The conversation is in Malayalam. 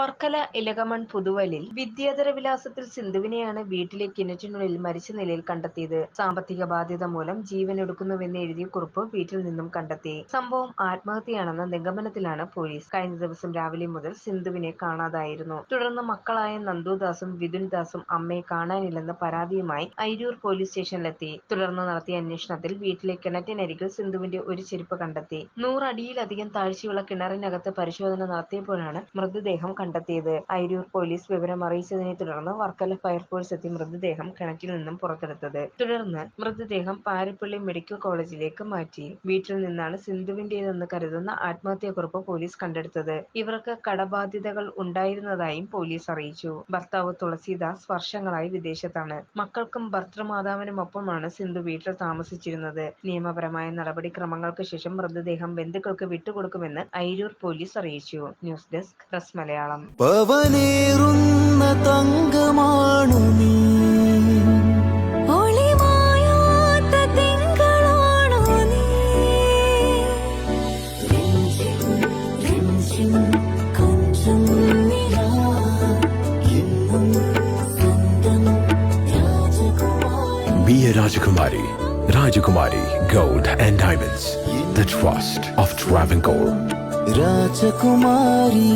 വർക്കല ഇലകമൺ പുതുവലിൽ വിദ്യാധര വിലാസത്തിൽ സിന്ധുവിനെയാണ് വീട്ടിലെ കിണറ്റിനുള്ളിൽ മരിച്ച നിലയിൽ കണ്ടെത്തിയത്. സാമ്പത്തിക ബാധ്യത മൂലം ജീവൻ ജീവനൊടുക്കുന്നുവെന്ന് എഴുതിയ കുറിപ്പ് വീട്ടിൽ നിന്നും കണ്ടെത്തി. സംഭവം ആത്മഹത്യയാണെന്ന നിഗമനത്തിലാണ് പോലീസ്. കഴിഞ്ഞ ദിവസം രാവിലെ മുതൽ സിന്ധുവിനെ കാണാതായിരുന്നു. തുടർന്ന് മക്കളായ നന്ദുദാസും വിതുൻദാസും അമ്മയെ കാണാനില്ലെന്ന പരാതിയുമായി അയിരൂർ പോലീസ് സ്റ്റേഷനിലെത്തി. തുടർന്ന് നടത്തിയ അന്വേഷണത്തിൽ വീട്ടിലെ കിണറ്റിനരികിൽ സിന്ധുവിന്റെ ഒരു ചെരുപ്പ് കണ്ടെത്തി. നൂറടിയിലധികം താഴ്ചയുള്ള കിണറിനകത്ത് പരിശോധന നടത്തിയപ്പോഴാണ് മൃതദേഹം കണ്ടെത്തിയത്. അയിരൂർ പോലീസ് വിവരം അറിയിച്ചതിനെ തുടർന്ന് വർക്കല ഫയർഫോഴ്സ് എത്തി മൃതദേഹം കിണറ്റിൽ നിന്നും പുറത്തെടുത്തത്. തുടർന്ന് മൃതദേഹം പാരപ്പള്ളി മെഡിക്കൽ കോളേജിലേക്ക് മാറ്റി. വീട്ടിൽ നിന്നാണ് സിന്ധുവിന്റേതെന്ന് കരുതുന്ന ആത്മഹത്യാക്കുറിപ്പ് പോലീസ് കണ്ടെടുത്തത്. ഇവർക്ക് കടബാധ്യതകൾ ഉണ്ടായിരുന്നതായും പോലീസ് അറിയിച്ചു. ഭർത്താവ് തുളസീദാസ് വർഷങ്ങളായി വിദേശത്താണ്. മക്കൾക്കും ഭർത്തൃമാതാവിനുമൊപ്പമാണ് സിന്ധു വീട്ടിൽ താമസിച്ചിരുന്നത്. നിയമപരമായ നടപടിക്രമങ്ങൾക്ക് ശേഷം മൃതദേഹം ബന്ധുക്കൾക്ക് വിട്ടുകൊടുക്കുമെന്ന് അയിരൂർ പോലീസ് അറിയിച്ചു. News desk press Malayalam. പവനേറുന്ന തങ്കമാണു നീ ഒളിമായാത്ത തിങ്കളാണോ നീ രഞ്ജിം രഞ്ജിം കൊഞ്ചം നിലാ എന്നും സ്വന്തം രാജകുമാരി Be a Rajakumari. Rajakumari Gold and Diamonds. The trust of Travancore. രാജകുമാരി